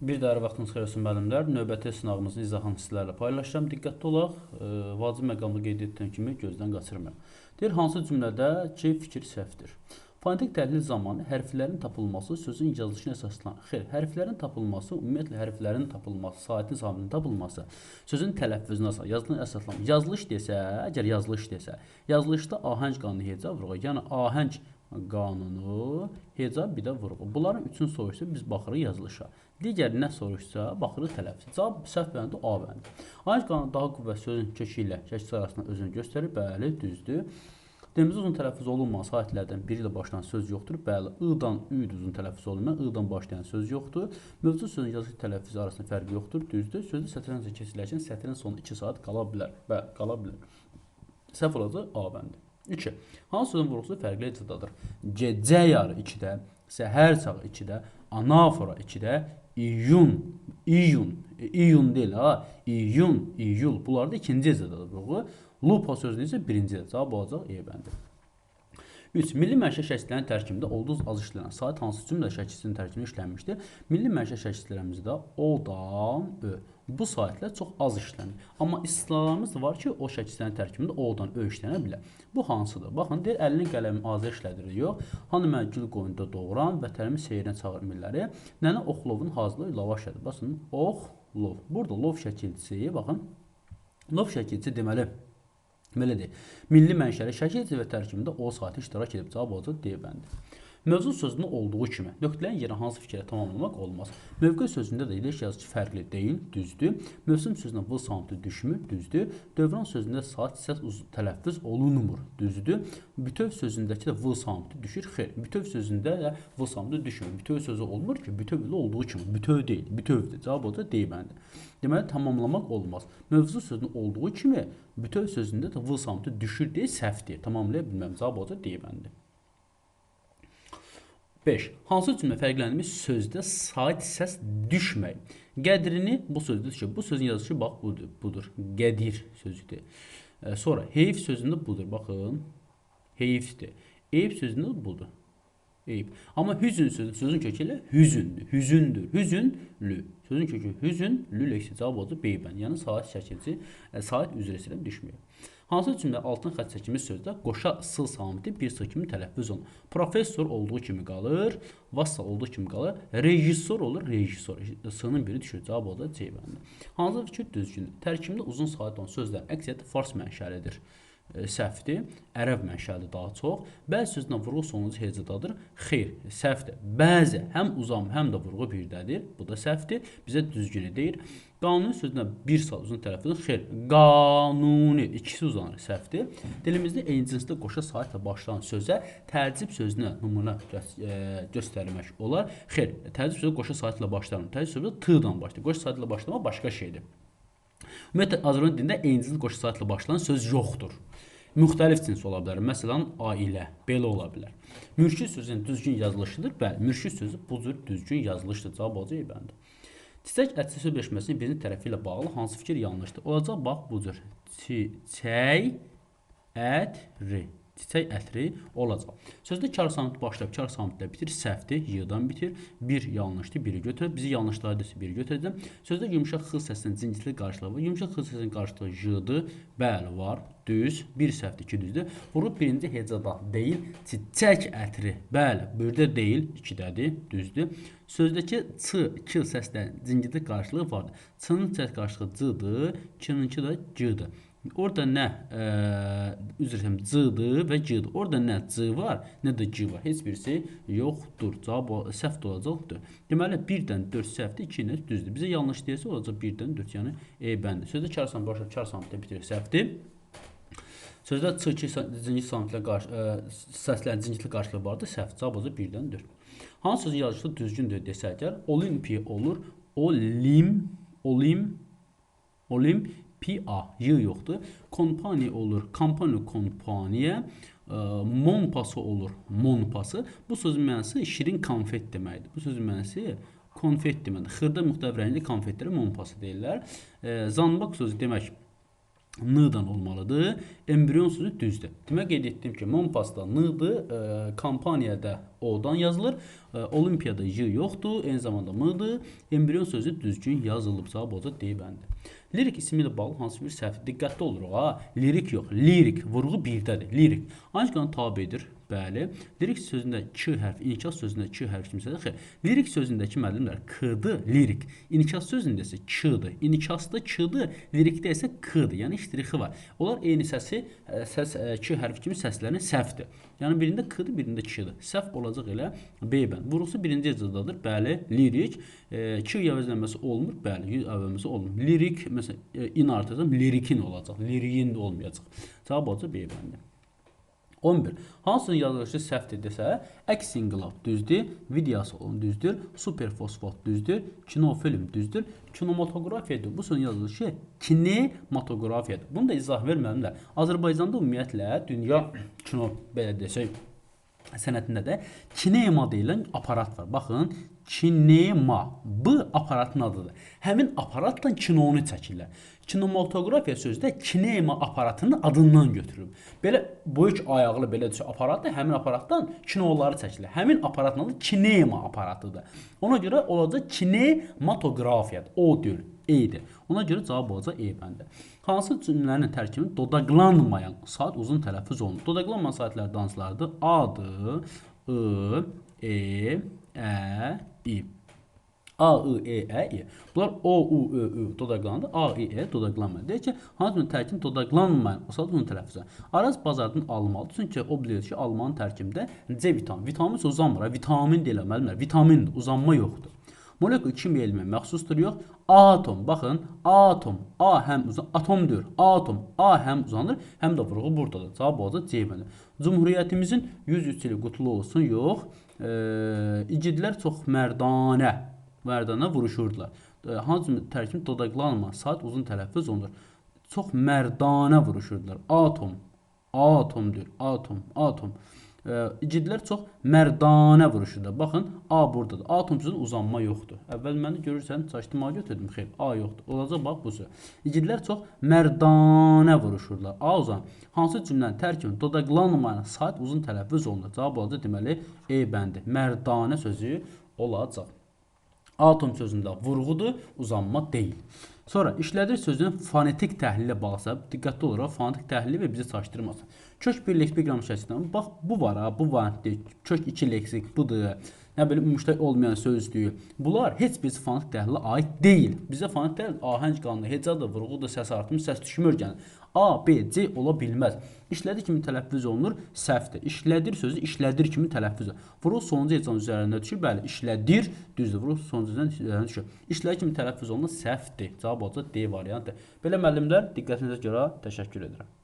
Bir daha vaxtınız xeyir olsun müəllimlər. Növbəti sınağımızın izahını sizlərlə paylaşacağım. Diqqətli olaq. E, vacib məqamda qeyd etdiyim kimi gözdən qaçırmayın. Deyir hansı cümlədə C fikir səhvdir? Fonetik təhlil zamanı hərflərin tapılması sözün yazılışına əsaslanır. Xeyr, hərflərin tapılması, ümumiyyətlə hərflərin tapılması, saitin sahibinin tapılması sözün tələffüzünə əsas, yazılışına əsaslanır. Yazılış desə, əgər yazılış desə, yazılışda ahəng qanunu hecab vurğu, yəni ahəng qanunu, hecab bir də vurğu. Bunların üçün soruşsa biz baxırıq yazılışa. Digər nə soruşsa baxırıq tələffüz. Cavab səhv bəndi A bəndi. Ahəng qanunu daha qüvvət sözün kökü ilə şəkil arasında özünü göstərir. Bəli, düzdür. Demimiz uzun tələffüz olunmayan saitlərdən biri ilə başlayan söz yoxdur. Bəli, I-dan Ü uzun tələffüz olunmayan, I-dan başlayan söz yoxdur. Mövcud sözün yazılı tələffüzü arasında fərqi yoxdur. Düzdür. Sözü sətrdən keçirirkən sətrin sonu 2 saat qala bilər. Bəli, qala bilər. Səhv olacaq A bəndi. 2. Hansı sözün vurğusu fərqli icradır? Gecə yarı 2-də, səhər çağı 2-də, anafora 2-də, iyun, iyun, e, iyun deyil ha, iyun, iyul. Bunlar da ikinci icradır vurğu. Lupa sözünü isə birinci cavab olacaq E bəndi. 3. Milli məişət şəkillərinin tərkibində olduğu az işlənən saat hansı cümlə şəkilsinin tərkibində işlənmişdir? Milli məişət şəkillərimizdə O-dan Ö. Bu saitlər çox az işlənir. Amma istisnalarımız var ki, o şəkillərin tərkibində O-dan Ö işlənə bilər. Bu hansıdır? Baxın, deyir əlini qələmi azər işlədirir. Yox, hanı mən gül qoyunda doğuran, vətənimi seyrinə çağırmırları. Nənə oxlovun hazırlığı lavaş edir. Baxın, oxlov. Burada lov şəkilçisi, baxın. Lov şəkilçisi deməli Belədir. Milli mənşəli şəkil və tərkibində o saati iştirak edib cavab olacaq D bəndi. Mövzu sözünün olduğu kimi nöqtələrin yerinə hansı fikrə tamamlamaq olmaz. Mövqe sözündə də ileş yazıcı fərqli deyil, düzdür. Mövsüm sözünə v samtı düşmür, düzdür. Dövran sözündə saat səs tələffüz olunmur, düzdür. Bütöv sözündəki də v samtı düşür, xeyr. Bütöv sözündə də v samtı düşmür. Bütöv sözü olmur ki, bütöv ilə olduğu kimi. Bütöv deyil, bütövdür. Cavab olacaq D bəndi. Deməli tamamlamaq olmaz. Mövzu sözünün olduğu kimi bütöv sözündə də v samtı düşür deyə səhvdir. Tamamlaya bilməm. Cavab olacaq D bəndi. 5. Hansı cümlə fərqlənmiş sözdə sait səs düşmək. Qədrini bu sözdə düşür. Bu sözün yazılışı bax budur. budur. Qədir sözüdür. Sonra heyf sözündə budur. Baxın. Heyfdir. Eyb sözündə budur. Eyb. Amma hüzün sözü sözün kökü ilə hüzündür. Hüzündür. Hüzünlü. Sözün kökü hüzünlü leksi cavab oldu beybən. Yəni sait şəkilci, e, sait üzr istəyirəm düşmür. Hansı cümlə altın xətt çəkilmiş sözdə qoşa sıl samiti bir sıx kimi tələffüz olunur. Professor olduğu kimi qalır, vassa olduğu kimi qalır, rejissor olur, rejissor. S-nın biri düşür. Cavab olacaq C bəndi. Hansı fikir düzgündür? Tərkibində uzun sait olan sözlər əksəriyyət fars mənşəlidir e, səhvdir. Ərəb mənşəli daha çox. Bəzi sözlə vurğu sonuncu hecadadır. Xeyr, səhvdir. Bəzi həm uzam, həm də vurğu birdədir. Bu da səhvdir. Bizə düzgünü deyir. Qanuni sözünə bir saat uzun tələffüz. Xeyr, qanuni ikisi uzanır, səhvdir. Dilimizdə eyni cinsdə qoşa saitlə başlayan sözə tərcib sözünə nümunə gö göstərmək olar. Xeyr, tərcib sözü qoşa saitlə başlamır. Tərcib sözü t-dan başlayır. Qoşa saitlə başlamaq başqa şeydir. Ümumiyyətlə Azərbaycan dilində eyni cins qoşa saitlə başlayan söz yoxdur. Müxtəlif cins ola bilər. Məsələn, ailə belə ola bilər. Mürşid sözünün düzgün yazılışıdır. Bəli, mürşid sözü bu cür düzgün yazılışdır. Cavab olacaq bəndə. Çiçək ətçi söz birləşməsinin birinci tərəfi ilə bağlı hansı fikir yanlışdır? Olacaq bax bu cür. Çiçək ətri. Çiçək ətri olacaq. Sözdə kar samit başlayıb kar samitlə bitir, səhvdir, y-dan bitir. Bir yanlışdır, biri götürür. Bizi yanlışları desə biri götürəcəm. Sözdə yumşaq x səsinin cinsli qarşılığı. Yumşaq x səsinin qarşılığı y-dır. Bəli, var. Düz. Bir səhvdir, iki düzdür. Vurub birinci hecada deyil, çiçək ətri. Bəli, birdə deyil, ikidədir, düzdür. Sözdəki ç, k səslərin cinsli qarşılığı vardır. Ç-nın səs qarşılığı c-dır, k-nınki də c-dir. Orada nə e, üzr istəyirəm c-dır və g-dir. Orada nə c var, nə də g var. Heç birisi yoxdur. Cavab səhv olacaqdır. Deməli 1-dən 4 səhvdir, 2 ilə düzdür. Bizə yanlış deyirsə olacaq 1-dən 4, yəni E bəndi. Sözdə kar sam başlayıb kar samtlə bitirir, səhvdir. Sözdə c2 cinci samtlə qarşı ə, səslərin cinsli qarşılığı vardır, səhv. Cavab olacaq 1-dən 4. Hansı sözün yazılışı düzgündür desək, olimpiya olur, olim, olim, olim PA y yoxdur. Kompaniya olur, kampaniya kompaniya, ə, monpası olur, monpası. Bu sözün mənası şirin konfet deməkdir. Bu sözün mənası konfet deməkdir. Xırda müxtəlif rəngli konfetlərə monpası deyirlər. E, zambaq sözü demək n-dan olmalıdır. Embrion sözü düzdür. Demək qeyd etdim ki, Monpasda n-dır, e, kampaniyada o-dan yazılır. E, olimpiyada y yoxdur, eyni zamanda m-dır. Embrion sözü düzgün yazılıb. Cavab olacaq D bəndi. Lirik ismi ilə bağlı hansı bir səhv? Diqqətli oluruq ha. Lirik yox, lirik vurğu birdədir. Lirik. Ancaq tabedir. Bəli. Lirik sözündə k hərf, inikas sözündə k hərf kimsədir. Xeyr. Lirik sözündəki müəllimlər k-dır, lirik. İnikas sözündə isə k-dır. İnikasda k-dır, lirikdə isə k-dır. Yəni iştirixi var. Onlar eyni səsi ə, səs ə, k hərfi kimi səslərin səhvdir. Yəni birində k-dır, birində k-dır. Səhv olacaq elə B bənd. Vurğusu birinci əcədadır. Bəli, lirik. E, k əvəzlənməsi olmur. Bəli, əvəzlənməsi olmur. Lirik məsələn e, in artırsam lirikin olacaq. Liriyin də olmayacaq. Cavab olacaq B bəndi. 11. Hansının yazılışı səhvdir desə, əks inqilab düzdür, videosu olan düzdür, superfosfat düzdür, kinofilm düzdür, kinematografiyadır. Bu sözün yazılışı kinematografiyadır. Bunu da izah verməlilər. Azərbaycanda ümumiyyətlə dünya kino belə desək sənətində də kinema deyilən aparat var. Baxın, kinema. Bu aparatın adıdır. Həmin aparatla kinonu çəkirlər. Kinematografiya sözü də kinema aparatının adından götürülüb. Belə böyük ayaqlı belə düşə aparat da həmin aparatdan kinoları çəkilir. Həmin aparatın adı kinema aparatıdır. Ona görə olacaq kinematografiyadır. O deyil, E-dir. Ona görə cavab olacaq E bəndə. Hansı cümlənin tərkibində dodaqlanmayan saat uzun tələffüz olunur? Dodaqlanmayan saatlər danslardır. A-dır, I, E, Ə, İ. A, I, E, Ə, İ. Bunlar O, U, Ö, Ü dodaqlandı. A, I, E dodaqlanmadı. Deyək ki, hansı bir tərkib dodaqlanmayan o saat bunun tələffüzü. Araz bazardan almalıdır. Çünki o bilir ki, almanın tərkibində C. Vitamin isə uzanmır. Vitamin deyil, müəllimlər. Vitamindir, uzanma yoxdur. Molekul kimya elminə məxsusdur yox. Atom, baxın, atom, A həm uzan, atom deyir. Atom, A həm uzanır, həm də vurğu burdadır. Cavab olacaq C bəndi. Cümhuriyyətimizin 103 ili qutlu olsun, yox. E, igidlər çox mərdanə, mərdanə vuruşurdular. E, hansı tərkib dodaqlanma, saat uzun tələffüz olunur. Çox mərdanə vuruşurdular. Atom, atom deyir, atom, atom. E, igidlər çox mərdanə vuruşurlar. Baxın, A burdadır. Atom sözün uzanma yoxdur. Əvvəl məni görürsən, çaşdıma götürdüm. Xeyr, A yoxdur. Olacaq bax bu söz. İgidlər çox mərdanə vuruşurlar. A uzan. Hansı cümlənin tərkibində dodaqlanmayan saat uzun tələffüz olunur? Cavab olacaq deməli E bəndi. Mərdanə sözü olacaq. Atom sözündə vurğudur, uzanma deyil. Sonra işlədir sözünün fonetik təhlilə bağlısa, diqqətli olaraq fonetik təhlili və bizi çaşdırmasın. Kök bir leksik qram şəklindən bax bu var ha, bu variantdır. Kök 2 leksik budur. Nə bilim müştəq olmayan sözdür. Bunlar heç bir fonetik təhlilə aid deyil. Bizə fonetik təhlil ahəng qanunu, hecadır, vurğudur, səs artımı, səs düşümü öyrənir. A, B, C ola bilməz. İşlədir kimi tələffüz olunur, səhvdir. İşlədir sözü işlədir kimi tələffüz olunur. Vurğu sonuncu hecan üzərində düşür. Bəli, işlədir, düzdür. Vurğu sonuncu hecan üzərində düşür. İşlədir kimi tələffüz olunur, səhvdir. Cavab olacaq D variantı. Belə müəllimlər, diqqətinizə görə təşəkkür edirəm.